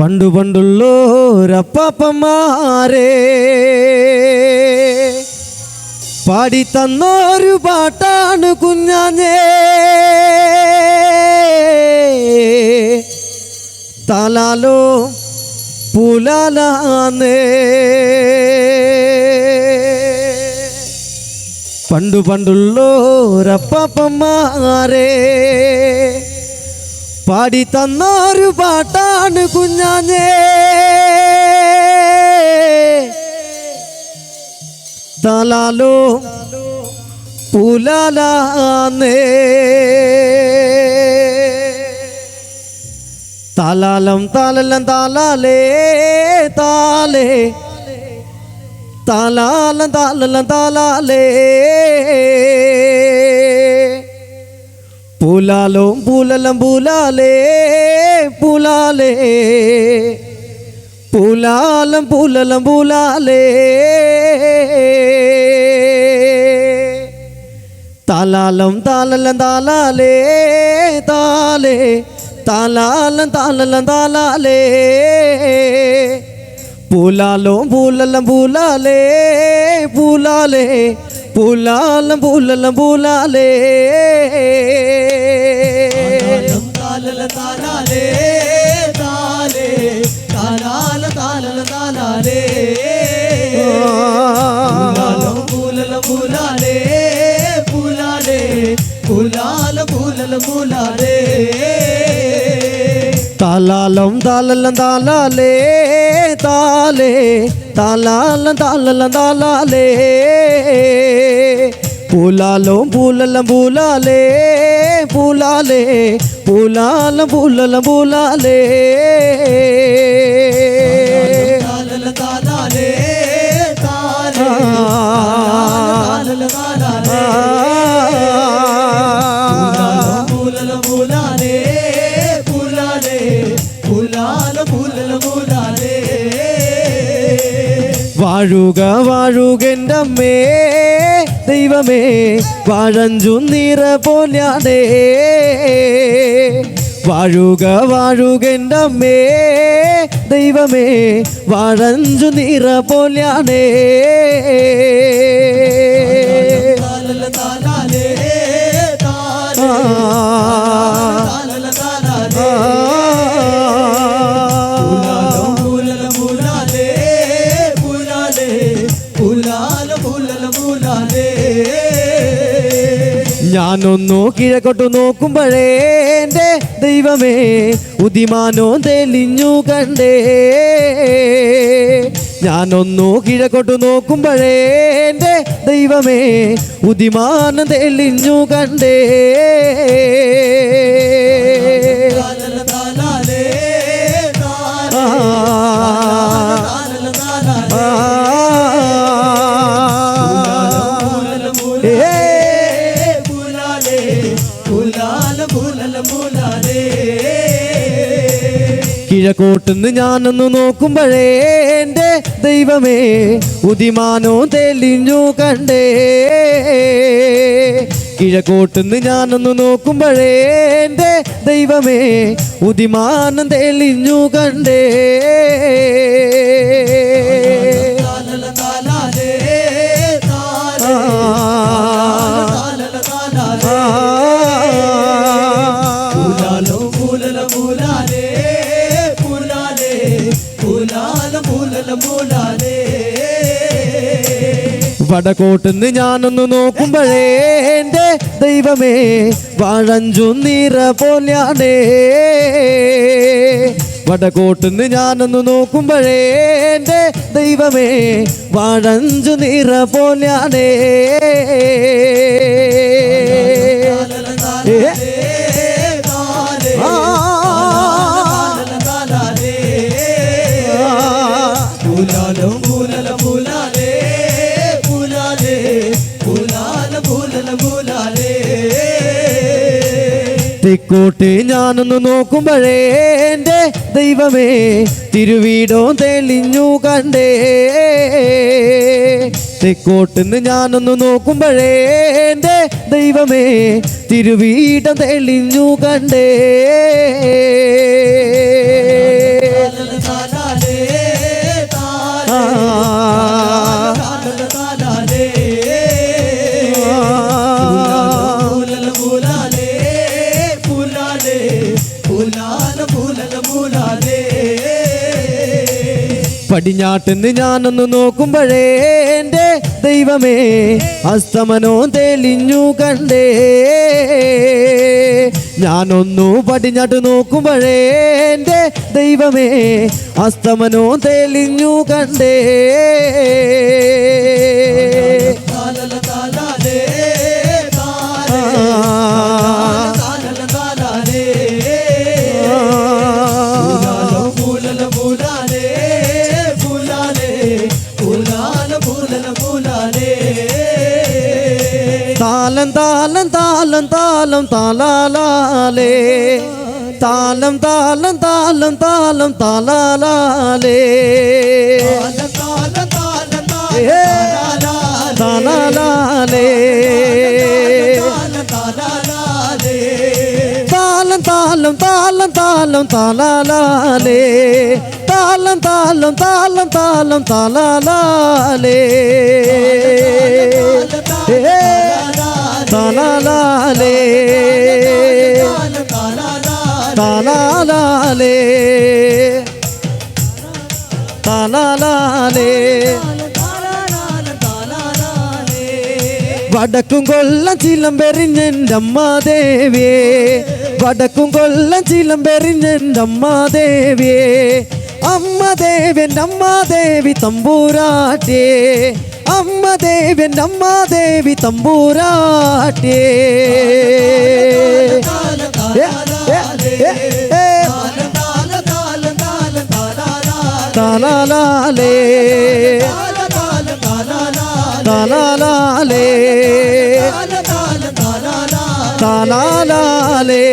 പണ്ടു പണ്ടുള്ളോരപ്പന്മാരെ പാടി തന്നൊരു പാട്ടാണ് കുഞ്ഞാഞ്ഞേ. തലാലോ പുലാലാന്നേ. പണ്ടു പണ്ടുള്ളോരപ്പന്മാരെ പാടി തന്നൊരു പാട്ടാണ് കുഞ്ഞാഞ്ഞേ. തലാലോ പുലാലേ താലാലം താലലം താലാലേ താലേ. താലാലം താലലം താലാലേ. പൂലാലോം പൂലലം പൂലാലേ പൂലാലേ. പൂലാലം പൂലലം പൂലാലേ. താലാലം താലലം താലാലേ താലേ. താലാലം താലലം താലാലേ. പൂലാലോ പൂലലം പൂലാലേ പൂലാലേ. പൂലാലം പൂലലം പൂലാലേ. താലല താലാലേ താലേ. താലാല താലല താലാലേ. പൂലാലം പൂലല പൂലാലേ. പൂലാലേ പൂലാല പൂലല. പൂലാലേ താലാലം താലലം താലാലേ താലേ താലാലം താലലം താലാലേ പൂലാലോം പൂലലം പൂലാലേ പൂലാലേ പൂലാലം പൂലലം പൂലാലേ വാഴുക വാഴുകന്റെ അമ്മേ ദൈവമേ വാഴഞ്ചു നിറ പോലാടേ വാഴുക വാഴുകന്റെ അമ്മേ ദൈവമേ വാഴഞ്ചു നിറ പോലാടേ താലാലേ താലേ ഞാനൊന്നു കിഴക്കോട്ടു നോക്കുമ്പോഴേ ദൈവമേ ഉദിമാനോ തെളിഞ്ഞു കണ്ടേ. ഞാനൊന്നു കിഴക്കോട്ടു നോക്കുമ്പോഴേ ദൈവമേ ഉദിമാനം തെളിഞ്ഞു കണ്ടേ. കിഴക്കോട്ടുന്ന് ഞാനൊന്ന് നോക്കുമ്പോഴേ എന്റെ ദൈവമേ ഉദിമാനോ തെളിഞ്ഞു കണ്ടേ. കിഴക്കോട്ടുന്ന് ഞാനൊന്ന് നോക്കുമ്പോഴേ എന്റെ ദൈവമേ ഉദിമാനം തെളിഞ്ഞു കണ്ടേ. വടക്കോട്ടുന്ന് ഞാനൊന്ന് നോക്കുമ്പോഴേ എന്റെ ദൈവമേ വാഴഞ്ചു നിറ പോലെയാണേ. വടക്കോട്ടുന്ന് ഞാനൊന്ന് നോക്കുമ്പോഴേ എന്റെ ദൈവമേ വാഴഞ്ചു നിറ പോലാണേ തെക്കോട്ട് ഞാനൊന്ന് നോക്കുമ്പോഴേ എന്റെ ദൈവമേ തിരുവീടോ തെളിഞ്ഞു കണ്ടേ. തെക്കോട്ടെന്ന് ഞാനൊന്ന് നോക്കുമ്പോഴേ എന്റെ ദൈവമേ തിരുവീടം തെളിഞ്ഞു കണ്ടേ. പടിഞ്ഞാട്ടെന്ന് ഞാനൊന്ന് നോക്കുമ്പോഴേ എന്റെ ദൈവമേ അസ്തമനോ തെളിഞ്ഞു കണ്ടേ. ഞാനൊന്നു പടിഞ്ഞാട്ട് നോക്കുമ്പോഴേ എന്റെ ദൈവമേ അസ്തമനോ തെളിഞ്ഞു കണ്ടേ. താലം താലം താലം താലം താലാലേ താലം താലം താലം താലം താലാലേ താല താല താല ഏ. താലാലേ താലാലേ താല താലാലേ താലം താലം താലം താലം താലാലേ തലാലാലേ. തലാലാലേ. താലം താലം താലാലേ ഏ, താലാലേ താലാലേ താലാലേ വടക്കും കൊല്ലം ചിലം പെരിഞ്ഞമ്മാദേവിയേ വടക്കും കൊല്ലം ചിലം അമ്മാദേവിയെ അമ്മ ദേവൻ്റെ അമ്മാദേവി തമ്പൂരാട്ടിയേ അമ്മ ദേവൻ്റെ അമ്മാദേവി തമ്പൂരാട്ടിയേ ഏ, ഏ, ഏ, ഏ. താലാലേ താലാലേ താലാലേ